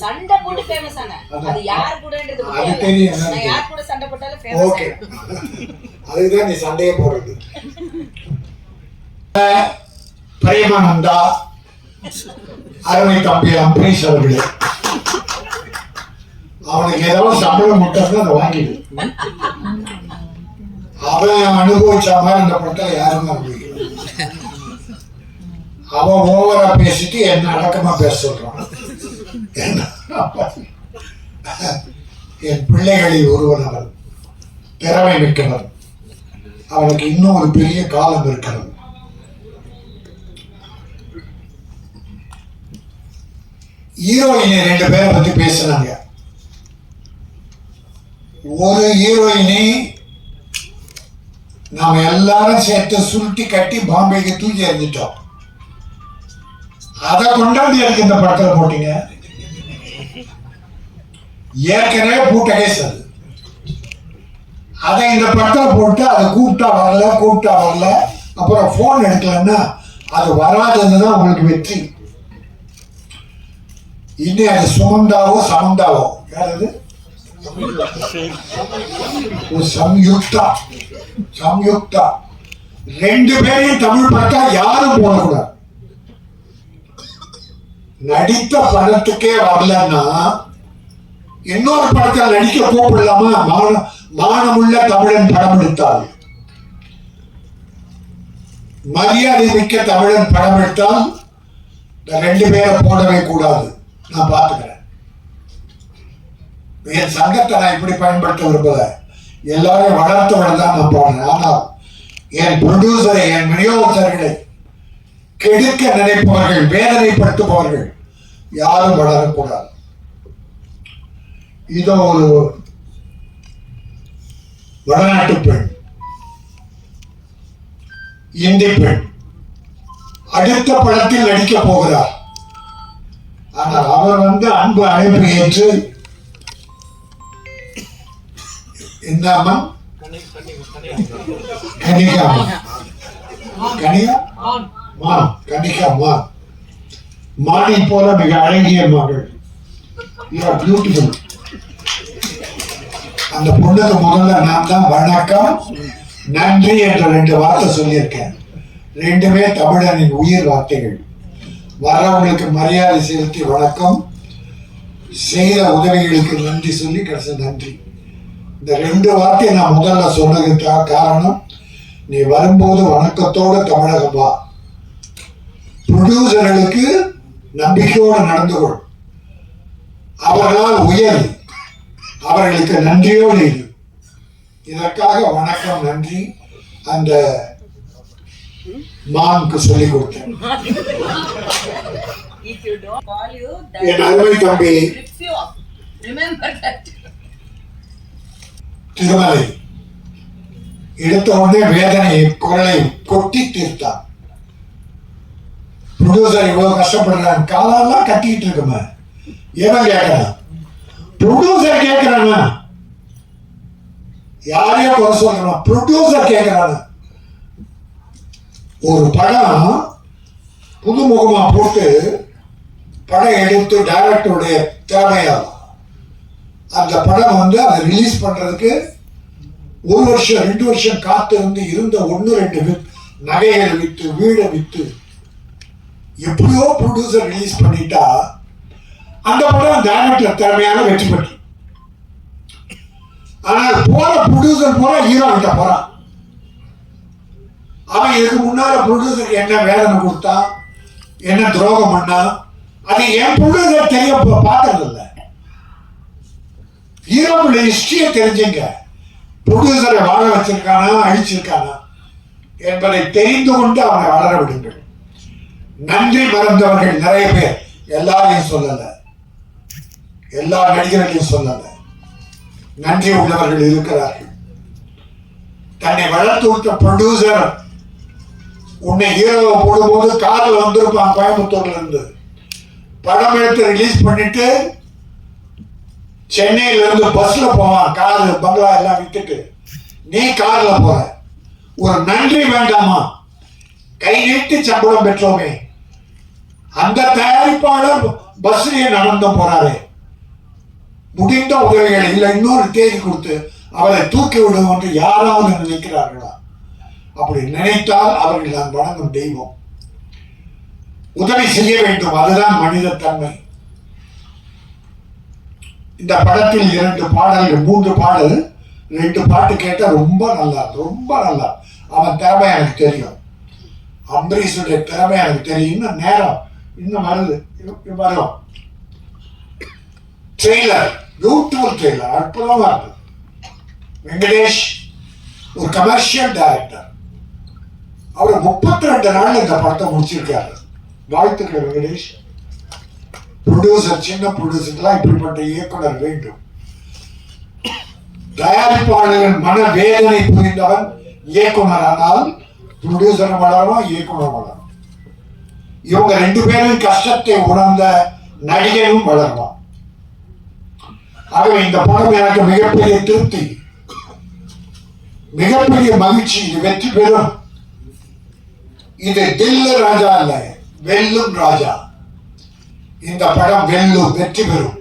சண்டை போட்டு ஃபேமஸ் ஆன. அது யார் கூடன்றது அது முக்கியம் இல்ல. தெரியும், எனக்கு நான் யார் கூட சண்டை போட்டாலும் ஃபேமஸ் ஓகே அதுதான் நீ சண்டையே போடுறது. பிரேமானந்தா அருமை தம்பி அம்பரீஷ் அவர்களே. அவனுக்கு ஏதாவது சம்பளம் முட்டை அதை வாங்கிடு. அவன் அனுபவிச்ச மாதிரி அந்த படத்தை யாருமே அனுபவிக்கல அவன் ஓவரா பேசிட்டு என்ன அடக்கமா பேச சொல்றான். என்ன? என் பிள்ளைகளில் ஒருவன் அவன் திறமை மிக்கவன். அவனுக்கு இன்னும் ஒரு பெரிய காலம் இருக்கிறது. ஹீரோயினை ரெண்டு பேரை பத்தி பேசினாங்க. ஒரு ஹீரோயினி நாம எல்லாரும் சேர்த்து சுருட்டி கட்டி பாம்பேக்கு தூக்கி எறிஞ்சிட்டோம். அதை கொண்டாந்து எனக்கு இந்த படத்துல போட்டீங்க. ஏற்கனவே பூட்ட கேஸ் அது. அதை இந்த படத்துல போட்டு அதை கூப்பிட்டா வரல கூப்பிட்டா வரல. அப்புறம் ஃபோன் எடுக்கலன்னா அது வராதது தான் உங்களுக்கு வெற்றி. இன்னும் அது சுமந்தாவோ சமந்தாவோ? யார் சம்யுக்தா. சம்யுக்தா. ரெண்டு பேரையும் தமிழ் பார்த்தா யாரும் போடக்கூடாது. நடித்த படத்துக்கே வரலன்னா இன்னொரு படத்தில் நடிக்க கூப்பிடலாமா? மான மானமுள்ள தமிழன் படம் எடுத்தால். மரியாதை மிக்க தமிழன் படம் எடுத்தால் ரெண்டு பேரை போடவே கூடாது. நான் பார்த்துக்கிறேன். என் சங்கத்தை நான் இப்படி பயன்படுத்த விரும்பல. எல்லாரையும் வளர்த்தவனை தான் நான் போடுறேன். ஆனால் என் ப்ரொடியூசரை என் விநியோகஸ்தர்களை கெடுக்க நினைப்பவர்கள் வேதனைப்படுத்துபவர்கள் யாரும் வளரக்கூடாது. இதோ ஒரு வடநாட்டு பெண் இந்தி பெண் அடுத்த படத்தில் நடிக்க போகிறார். ஆனால் அவர் வந்து அன்பு அழைப்பு ஏற்று என்ன அம்மா கனிகா அம்மா கனிகா மான். கனிகா மான். மாலை போல மிக அழகிய மகள். யூ பியூட்டிஃபுல் அந்த பொண்ணுக்கு முதல்ல நான் தான் வணக்கம் நன்றி என்ற ரெண்டு வார்த்தை சொல்லியிருக்கேன். ரெண்டுமே தமிழனின் உயிர் வார்த்தைகள். வர்றவங்களுக்கு மரியாதை செலுத்தி வணக்கம். செய்த உதவிகளுக்கு நன்றி சொல்லி கடைசி நன்றி. இந்த ரெண்டு வார்த்தையை நான் முதல்ல சொன்னதுக்கு காரணம் நீ வரும்போது வணக்கத்தோட தமிழகம் வா. ப்ரொடியூசர்களுக்கு நம்பிக்கையோடு நடந்து கொள். அவர்களால் உயர். அவர்களுக்கு நன்றியோடு இரு இதற்காக வணக்கம் நன்றி. அந்த மானுக்கு சொல்லிக் கொடுத்தேன். என் அருமை தம்பி திருமலை எடுத்த உடனே வேதனை குரலை கொட்டி தீர்த்தான். ப்ரொடியூசர் இவ்வளவு கஷ்டப்படுறாரு காலெல்லாம் கட்டிக்கிட்டு இருக்குமே எவன் கேட்கறான் ப்ரொடியூசர் கேட்கறானா யாரையோ குறை சொல்றான். ப்ரொடியூசர் கேட்கறானா ஒரு படம் புதுமுகமா போட்டு படம் எடுத்து டைரக்டருடைய திறமையாகும் அந்த படம் வந்து அதை ரிலீஸ் பண்றதுக்கு ஒரு வருஷம் ரெண்டு வருஷம் காத்து வந்து இருந்த ஒன்று ரெண்டு வித் நகைகள் வித்து வீடை வித்து எப்படியோ ப்ரொடியூசர் ரிலீஸ் பண்ணிட்டா அந்த படம் டைரக்டர் திறமையான வெற்றி பெற்று. ஆனால் போற ப்ரொடியூசர் போற ஹீரோ கிட்ட போறான் அவன் இதுக்கு முன்னால ப்ரொடியூசருக்கு என்ன வேதனை கொடுத்தான் என்ன துரோகம் பண்ணா அது என் ப்ரொடியூசர் தெரிய பார்த்தது இல்லை ஹீரோவுடைய ஹிஸ்டரியை தெரிஞ்சுங்க. ப்ரொடியூசரை வாழ வச்சிருக்கானா அழிச்சிருக்கானா என்பதை தெரிந்து கொண்டு அவனை வளர விடுங்கள். நன்றி மறந்தவர்கள் நிறைய பேர். எல்லாரையும் சொல்லல. எல்லா நடிகர்களையும் சொல்லல. நன்றி உள்ளவர்கள் இருக்கிறார்கள். தன்னை வளர்த்து விட்ட ப்ரொடியூசர் உன்னை ஹீரோவை போடும்போது கார்ல வந்திருப்பான் கோயம்புத்தூர்ல இருந்து படம் எடுத்து ரிலீஸ் பண்ணிட்டு சென்னையில இருந்து பஸ்ல போவான். காரு பங்களா எல்லாம் விட்டுட்டு நீ கார்ல போற. ஒரு நன்றி வேண்டாமா? கை நீட்டி சம்பளம் பெற்றோமே. அந்த தயாரிப்பாளர் பஸ்லயே நடந்து போறாரு. முடிந்த உதவிகள் இல்லை இன்னொரு தேதி கொடுத்து அவரை தூக்கி விடுவோம் என்று யாராவது நினைக்கிறார்களா? அப்படி நினைத்தால் அவர்கள் நான் வணங்கும் தெய்வம். உதவி செய்ய வேண்டும் அதுதான் மனித தன்மை. இந்த படத்தில் இரண்டு பாடல்கள் மூன்று பாடல் ரெண்டு பாட்டு கேட்டால் ரொம்ப நல்லா ரொம்ப நல்லா. அவன் திறமை எனக்கு தெரியும். அம்பரீஷுடைய திறமை எனக்கு தெரியும். நேரம் இன்னும் மருந்து இது- வரும் ட்ரெய்லர் பியூட்டிஃபுல் ட்ரெய்லர் அற்புதமாக இருந்தது வெங்கடேஷ் ஒரு கமர்ஷியல் டைரக்டர் அவர் முப்பத்தி ரெண்டு நாள் இந்த படத்தை முடிச்சிருக்காரு. வாழ்த்துக்கள் வெங்கடேஷ். ப்ரொடியூசர் சின்ன ப்ரொடியூசர்லாம் இப்படிப்பட்ட இயக்குனர் வேண்டும். தயாரிப்பாளர்கள் மன வேதனை புரிந்தவன் இயக்குனர் ஆனால் ப்ரொடியூசர் வளரும் இயக்குனர் வளரும் இவங்க ரெண்டு பேரும் கஷ்டத்தை உணர்ந்த நடிகரும் வளர்வான். ஆகவே இந்த படம் எனக்கு மிகப்பெரிய திருப்தி. மிகப்பெரிய மகிழ்ச்சி. இது வெற்றி பெறும். இது தில்லு ராஜா இல்ல வெல்லும் ராஜா. இந்த படம் வெல்லும் வெற்றி பெறும்.